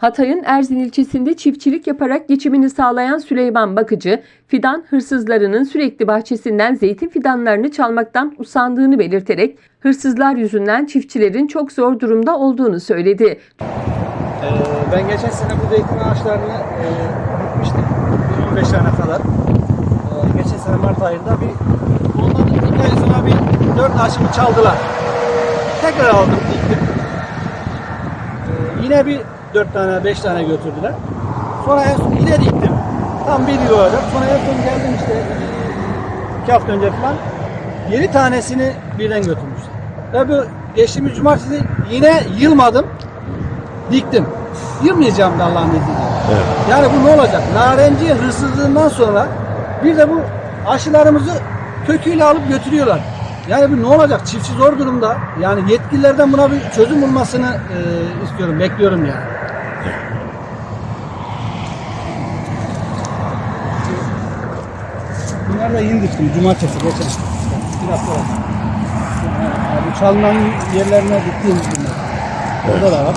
Hatay'ın Erzin ilçesinde çiftçilik yaparak geçimini sağlayan Süleyman Bakıcı, fidan hırsızlarının sürekli bahçesinden zeytin fidanlarını çalmaktan usandığını belirterek hırsızlar yüzünden çiftçilerin çok zor durumda olduğunu söyledi. Ee, ben geçen sene bu zeytin ağaçlarını e, dikmiştim. Bir 15 tane kadar. Ee, geçen sene Mart ayında bir ondan iki ay sonra bir 4 ağaçımı çaldılar. Tekrar aldım diktim. Ee, yine bir 4 tane 5 tane götürdüler. Sonra en son yine diktim. Tam bir yıl olacak. Sonra en son geldim işte e, iki hafta önce falan 7 tanesini birden götürmüşler. Ve bu geçtiğimiz cumartesi yine yılmadım diktim. Yılmayacağım da Allah'ın izniyle. Yani bu ne olacak? Narenciye hırsızlığından sonra bir de bu aşılarımızı köküyle alıp götürüyorlar. Yani bu ne olacak? Çiftçi zor durumda. Yani yetkililerden buna bir çözüm bulmasını e, istiyorum, bekliyorum yani. Bunlar da yeni diktim. Cumartesi geçen. Bir hafta oldu. Yani bu çalınan yerlerine diktiğim bunlar. Orada da var.